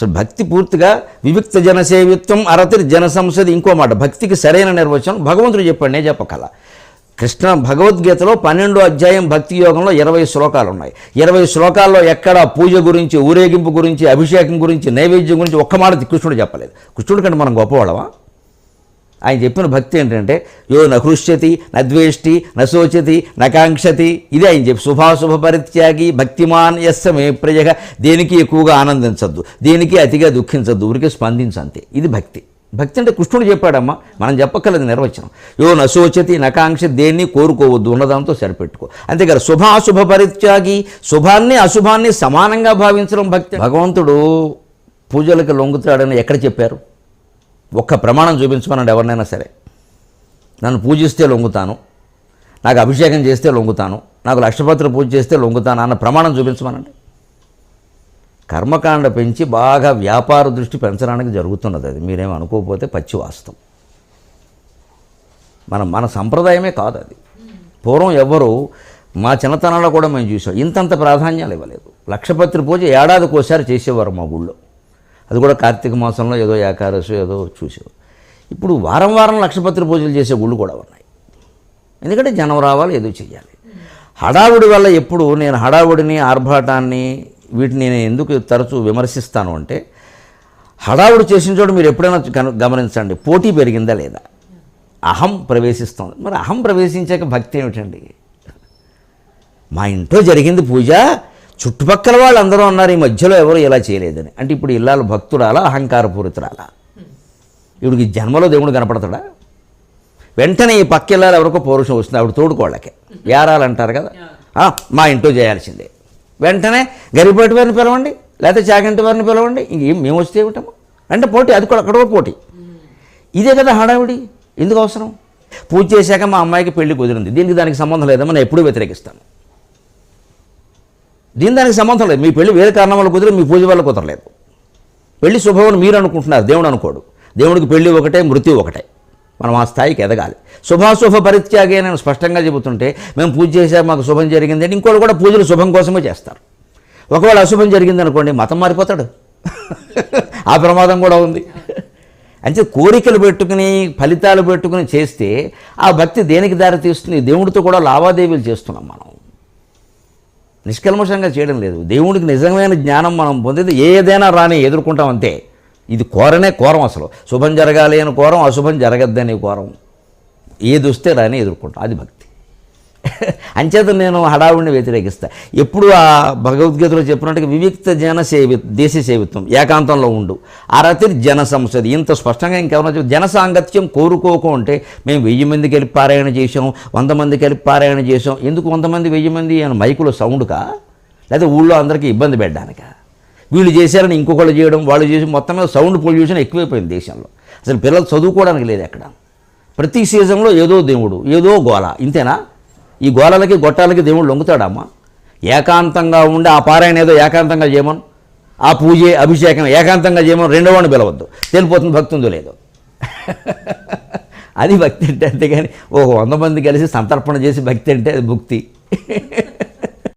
అసలు భక్తి పూర్తిగా వివిక్త జనసేవిత్వం అరతిర్ జన సంసది ఇంకో మాట. భక్తికి సరైన నిర్వచనం భగవంతుడు చెప్పాడు నేను చెప్పకల. కృష్ణ భగవద్గీతలో పన్నెండో అధ్యాయం భక్తి యోగంలో ఇరవై శ్లోకాలు ఉన్నాయి ఇరవై శ్లోకాల్లో ఎక్కడ పూజ గురించి ఊరేగింపు గురించి అభిషేకం గురించి నైవేద్యం గురించి ఒక్క మాట కృష్ణుడు చెప్పలేదు. కృష్ణుడి కంటే మనం గొప్పవాళ్ళమా? ఆయన చెప్పిన భక్తి ఏంటంటే యో నహృష్యతి నద్వేష్టి నశోచతి నకాంక్షతి ఇది ఆయన చెప్పి శుభాశుభ పరిత్యాగి భక్తిమాన్ యస్స మే ప్రజగా దేనికి ఎక్కువగా ఆనందించద్దు దేనికి అతిగా దుఃఖించద్దు ఊరికి స్పందించంతే. ఇది భక్తి. భక్తి అంటే కృష్ణుడు చెప్పాడమ్మా మనం చెప్పక్కర్లేదు నిర్వచనం. యో నశోచతి నకాంక్ష దేన్ని కోరుకోవద్దు ఉన్నదాంతో సరిపెట్టుకో. అంతేకాదు శుభాశుభ పరిత్యాగి శుభాన్ని అశుభాన్ని సమానంగా భావించడం భక్తి. భగవంతుడు పూజలకు లొంగుతాడని ఎక్కడ చెప్పారు? ఒక్క ప్రమాణం చూపించమన్నాడు ఎవరినైనా సరే. నన్ను పూజిస్తే లొంగుతాను నాకు అభిషేకం చేస్తే లొంగుతాను నాకు లక్షపత్ర పూజ చేస్తే లొంగుతాను అన్న ప్రమాణం చూపించమనండి. కర్మకాండ పెంచి బాగా వ్యాపార దృష్టి పెంచడానికి జరుగుతున్నది అది. మీరేం అనుకోకపోతే పచ్చి వాస్తవం. మన మన సంప్రదాయమే కాదు అది. పూర్వం ఎవ్వరు మా చిన్నతనంలో కూడా మేము చూసాం. ఇంతంత ప్రాధాన్యాలు ఇవ్వలేదు. లక్షపత్రి పూజ ఏడాదికోసారి ఒకసారి చేసేవారు మా ఊళ్ళో. అది కూడా కార్తీక మాసంలో ఏదో ఏకాదశి ఏదో చూసేవారు. ఇప్పుడు వారం వారం లక్షపత్రి పూజలు చేసే గుళ్ళు కూడా ఉన్నాయి. ఎందుకంటే జనం రావాలి ఏదో చేయాలి హడావుడి వల్ల ఎప్పుడు నేను హడావుడిని ఆర్భాటాన్ని వీటిని నేను ఎందుకు తరచూ విమర్శిస్తాను అంటే హడావుడి చేసిన చోట మీరు ఎప్పుడైనా గమనించండి పోటీ పెరిగిందా లేదా? అహం ప్రవేశిస్తుంది. మరి అహం ప్రవేశించాక భక్తి ఏమిటండి? మా ఇంట్లో జరిగింది పూజ చుట్టుపక్కల వాళ్ళు అందరూ ఉన్నారు ఈ మధ్యలో ఎవరు ఇలా చేయలేదని. అంటే ఇప్పుడు ఇల్లాలు భక్తురాలా అహంకారపూరితురాలా? ఇవిడికి జన్మలో దేవుడు కనపడతాడా? వెంటనే ఈ పక్క ఇల్లాలు ఎవరికో పౌరుషం వస్తుంది ఆవిడ తోడుకోళ్ళకి. ఏరాలు అంటారు కదా మా ఇంట్లో చేయాల్సిందే. వెంటనే గరిపేటి వారిని పిలవండి లేకపోతే చాకంటి వారిని పిలవండి ఇంకేం మేము వస్తే ఏమిటమ్మా? అంటే పోటీ అది కూడా అక్కడ పోటీ. ఇదే కదా హడావిడి ఎందుకు అవసరం? పూజ చేశాక మా అమ్మాయికి పెళ్ళి కుదిరింది దీనికి దానికి సంబంధం లేదమ్మా నేను ఎప్పుడూ వ్యతిరేకిస్తాను. దీని దానికి సంబంధం లేదు. మీ పెళ్ళి వేరే కారణం వల్ల కుదిరి మీ పూజ వల్ల కుదరలేదు. పెళ్ళి శుభమని మీరు అనుకుంటున్నారు దేవుడు అనుకోడు. దేవుడికి పెళ్ళి ఒకటే మృత్యు ఒకటే. మనం ఆ స్థాయికి ఎదగాలి. శుభాశుభ పరిత్యాగే నేను స్పష్టంగా చెబుతుంటే మేము పూజ చేసాక మాకు శుభం జరిగింది అంటే ఇంకోటి కూడా పూజలు శుభం కోసమే చేస్తారు. ఒకవేళ అశుభం జరిగింది అనుకోండి మతం మారిపోతాడు. ఆ ప్రమాదం కూడా ఉంది. అంటే కోరికలు పెట్టుకుని ఫలితాలు పెట్టుకుని చేస్తే ఆ భక్తి దేనికి దారి తీస్తుంది దేవుడితో కూడా లావాదేవీలు చేస్తున్నాం మనం. నిష్కల్మషంగా చేయడం లేదు. దేవుడికి నిజమైన జ్ఞానం మనం పొందితే ఏదైనా రాని ఎదుర్కొంటాం అంతే. ఇది కోరనే కోరం అసలు. శుభం జరగాలి అని కోరం అశుభం జరగద్దని కోరం. ఏది వస్తే రాని ఎదుర్కొంటాం. అది భక్తి. అంచేత నేను హడావుడిని వ్యతిరేకిస్తా. ఎప్పుడు ఆ భగవద్గీతలో చెప్పినట్టుగా వివిక్త జన సేవి దేశ సేవిత్వం ఏకాంతంలో ఉండు. అరతిర్ జన సంసది. ఇంత స్పష్టంగా ఇంకెవరైనా చెప్పి జన సాంగత్యం కోరుకోకుంటే మేము వెయ్యి మందికి వెళ్ళి పారాయణ చేసాం వంద మందికి వెళ్ళి పారాయణ చేసాం ఎందుకు వంద మంది వెయ్యి మంది అని మైకులో సౌండ్కా లేదా ఊళ్ళో అందరికీ ఇబ్బంది పెట్టడానికా? వీళ్ళు చేశారని ఇంకొకళ్ళు చేయడం వాళ్ళు చేసి మొత్తం మీద సౌండ్ పొల్యూషన్ ఎక్కువైపోయింది దేశంలో. అసలు పిల్లలు చదువుకోవడానికి లేదు ఎక్కడ. ప్రతి సీజన్లో ఏదో దేవుడు ఏదో గోళ. ఇంతేనా? ఈ గోలలకి గొట్టాలకి దేవుడు లొంగుతాడమ్మా. ఏకాంతంగా ఉండి ఆ పారాయణ ఏదో ఏకాంతంగా చేయమను? ఆ పూజ అభిషేకం ఏకాంతంగా చేయమని? రెండో వాడిని పిలవద్దు. తెలిపోతుంది భక్తుందో లేదో. అది భక్తి అంటే అంతేగాని ఒక వంద మంది కలిసి సంతర్పణ చేసి భక్తి అంటే అది భక్తి